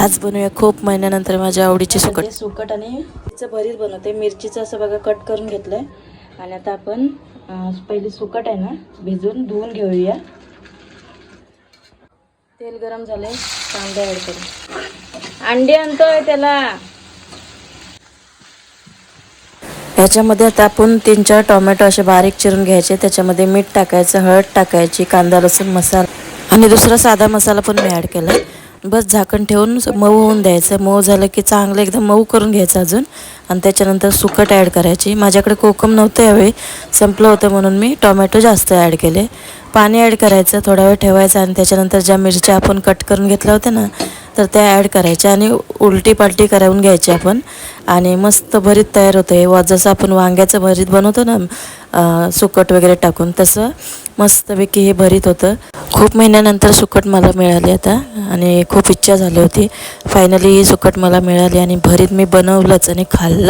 आज बनवूया खूप महिन्यानंतर माझ्या आवडीची सुकट. सुकट आणि भरीत बनवते. मिरचीचं असं बघा कट करून घेतलंय. आणि आता आपण पहिली सुकट आहे ना भिजून धुवून घेऊया. तेल गरम झाले कांदा ॲड करू. अंडी आणतोय त्याला. ह्याच्यामध्ये आता आपण तीन चार टोमॅटो असे बारीक चिरून घ्यायचे. त्याच्यामध्ये मीठ टाकायचं हळद टाकायची कांदा लसूण मसाला. आणि दुसरा साधा मसाला पण मी ॲड केला बस झाकण ठेवून मऊ होऊन द्यायचं. मऊ झालं की चांगलं एकदम मऊ करून घ्यायचं अजून. आणि त्याच्यानंतर सुकट ॲड करायची. माझ्याकडे कोकम नव्हतं यावेळी. संपलं होतं म्हणून मी टोमॅटो जास्त ॲड केले. पाणी ॲड करायचं. थोडा वेळ ठेवायचं आणि त्याच्यानंतर ज्या मिरच्या आपण कट करून घेतल्या होत्या ना तर त्या ॲड करायच्या आणि उलटी पालटी करावून घ्यायची आपण. आणि मस्त भरीत तयार होतं. हे वा जसं आपण वांग्याचं भरीत बनवतो ना सुकट वगैरे टाकून तसं मस्तपैकी हे भरीत होतं. खूप महिन्यानंतर सुकट मला मिळाली आता आणि खूप इच्छा झाली होती. फायनली ही सुकट मला मिळाली आणि भरीत मी बनवलंच आणि खाल्लं.